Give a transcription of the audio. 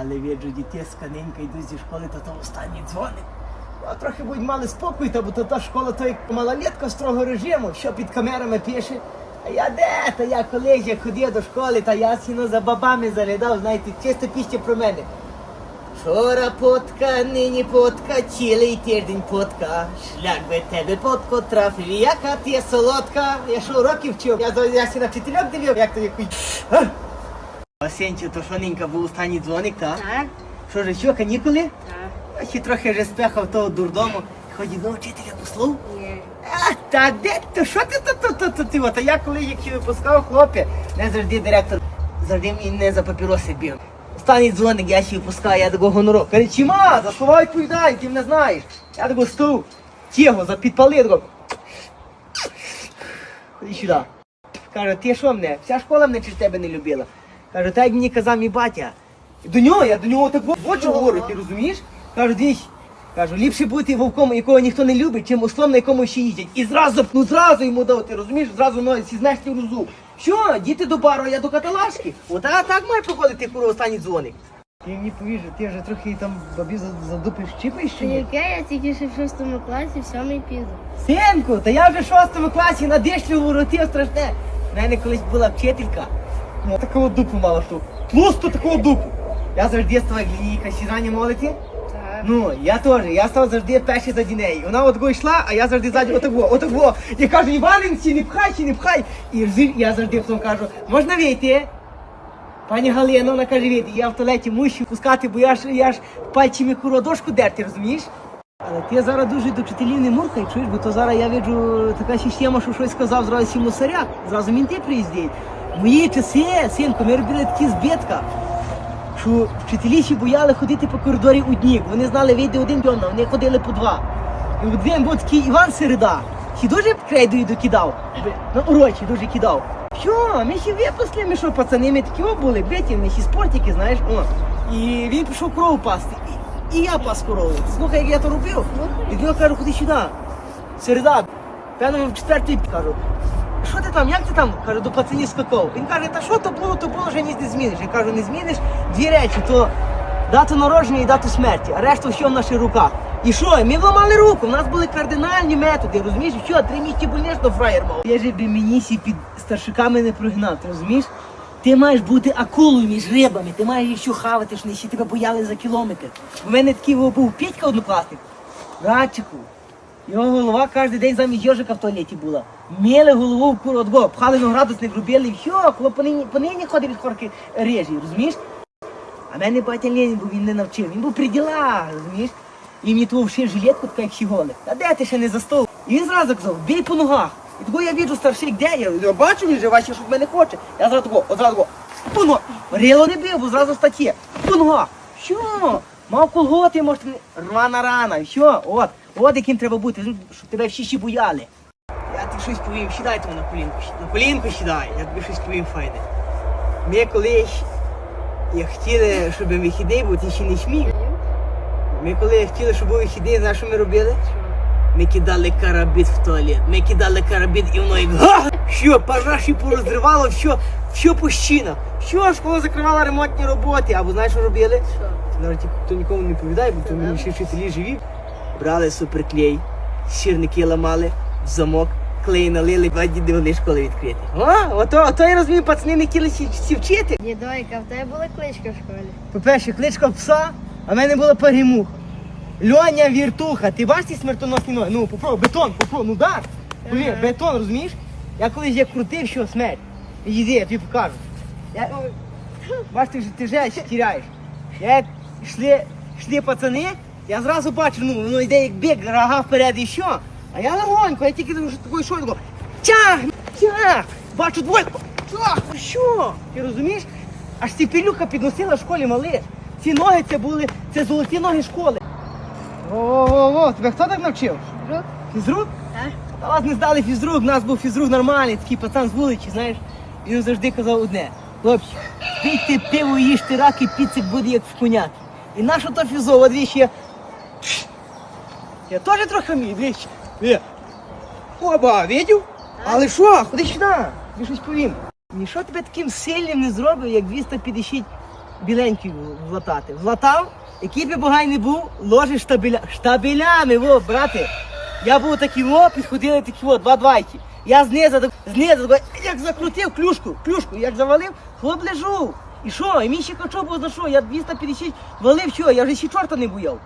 Але віджу дітей сканенька йдуть зі школи, то то останній дзвоник. А трохи будь мали спокій, та бо то та школа то як малолетка строго режиму, що під камерами пише. А я де? Та я колись як ходив до школи, та я сіно за бабами заглядав, знаєте, чисто піще про мене. Вчора потка, нині потка, цілий тиждень потка. Шлях би тебе потко трафив, яка ти солодка. Я що уроки вчив? Я, я сі на вчительок дивив, як то якийсь. Осенче, то що ненька був останній дзвоник, так? Так, Що ж, що, канікули? так. А ще трохи вже спехав того дурдому. Ході до вчителя послов. Ні. А, та де то що ти то то то то ти? Та я коли які випускав хлопці, не завжди директор завжди мені не за папіроси бив. Останній дзвоник я ще випускаю, я такого гонору. Каже, чима, за слова відповідай, ти не знаєш. Я такого стув, тіло, за підпали, такого. Ходи сюди. Каже, ти що мене? Вся школа мене через тебе не любила. Каже, так як мені казав мій батя. До нього, я до нього так в очі говорю, ти розумієш? Кажу, дивись, кажу, ліпше бути вовком, якого ніхто не любить, чим ослом, на якому ще їздять. І зразу, ну зразу йому дав, ти розумієш, зразу ноги сі знаєш ти розу. Що, діти до бару, а я до каталашки. Ота так має проходити куру останній дзвоник. Ти мені повіж, ти вже трохи там бабі задупиш чіпаєш чи Та яке я тільки ще в шостому класі, в сьомий піду. Синку, та я вже в шостому класі на дишлю воротів страшне. У мене колись була вчителька. Ну, такого дупу мала штуку. Тлусту такого дупу. Я завжди стала лінійка, сіжання молоді. Ну, я теж, я став завжди перший заді неї. Вона отако йшла, а я завжди ззаді отако, отако. Я кажу, Іваненці, не пхай чи не пхай. І я завжди потім кажу, можна вийти? Пані Галина, вона каже, вийти, я в туалеті мушу пускати, бо я ж, я ж пальцями куродошку дерти, розумієш? Але ти зараз дуже до вчителів не муркай, чуєш, бо то зараз я виджу така система, що щось сказав зразу сім мусоряк, зразу мінти приїздять. Мої часи, синку, ми робили такі збитка, що вчителі ще бояли ходити по коридорі одні. Вони знали, вийде один пьона, вони ходили по два. І він був такий Іван Середа, ще дуже крейдою докидав, на урочі дуже кидав. Що, ми ще випасли, ми що, пацани, ми такі були, биті, ми ще спортики, знаєш, о. І він пішов корову пасти. І, і я пас корову. Слухай, як я то робив. І він каже, ходи сюди. Середа, певно, в четвертій кажу. Що ти там, як ти там? Кажу, до пацанів скакав. Він каже, та що то було, то було, вже ніс не зміниш. Я кажу, не зміниш дві речі, то дату народження і дату смерті, а решту що в наших руках. І що, ми вламали руку, в нас були кардинальні методи, розумієш? Що, три місяці больничного фраєр мав. Я же би мені сі під старшиками не прогнав, розумієш? Ти маєш бути акулою між рибами, ти маєш їх що хавати, що вони ще тебе бояли за кілометр. У мене такий був Петька однокласник. Радчику, його голова кожен день замість йожика в туалеті була. Міли голову в куру отго, пхали на градусник, робили, все, хлоп понині, понині ходить від хорки режі, розумієш? А мене батя Ленін був, він не навчив, він був при ділах, розумієш? І мені того вшив жилетку, така як щіголи. Та де ти ще не застов? І він зразу казав, бій по ногах. І того я бачу старший, де я? Я бачу, він же бачить, що в мене хоче. Я зразу такого, одразу такого, по ногах. Рило не бив, бо зразу статті. По ногах. Що? Мав колготи, може, рвана рана. Що? От, от яким треба бути, щоб тебе всі ще бояли. Я тобі щось повім, сідай тому на колінку. На колінку сідай, я тобі щось повім файне. Ми колись, як хотіли, щоб вихідний був, ти ще не смій. Ми коли хотіли, щоб був вихідний, знаєш, що ми робили? Ми кидали карабіт в туалет. Ми кидали карабіт і воно як га! Що, пожаші порозривало, що, що пущина. Що, школа закривала ремонтні роботи. Або знаєш, що робили? Що? Навіть хто нікому не повідає, бо то мені ще вчителі живі. Брали суперклей, сірники ламали, в замок, клей налили, два діди вони школи відкриті. О, ото, ото я розумію, пацани не хотіли сі, сі вчити. Дідойка, в тебе була кличка в школі? По-перше, кличка пса, а в мене була погремуха. Льоня віртуха, ти бачиш ці смертоносні ноги? Ну, попробуй, бетон, попробуй, ну да. Блін, Ага. бетон, розумієш? Я колись як крутив, що смерть. Іди, я тобі покажу. Я, бачиш, ти, вже- ти вже тіряєш. Я як йшли, йшли пацани, я зразу бачу, ну, воно йде як біг, рога вперед і що. А я легонько, я тільки вже такою йшов, такого, тяг, тяг, бачу двоє, тяг, що? Ти розумієш? Аж ціпелюха підносила в школі малиш. Ці ноги це були, це золоті ноги школи. О-о-о, тебе хто так навчив? Друг? Фізрук? Так? Та вас не здали фізрук, у нас був фізрук нормальний, такий пацан з вулиці, знаєш. Він завжди казав одне. Хлопці, пийте пиво, їжте рак і піцик буде як в коняк. І наша то фізова двічі. Я теж трохи вмію, двічі. Оба, видів? Але що, ходи сюди, тобі щось повім. Ніщо тебе таким сильним не зробив, як 250 біленький влатати. Влатав, який би богай не був, ложиш штабеля, штабелями, во, брате. Я був такий, во, підходили такі, во, два двайки. Я знизу, знизу, як закрутив клюшку, клюшку, як завалив, хлоп лежу. І що? І мій ще качок було за що? Я 250 валив, що? Я вже ще чорта не бояв.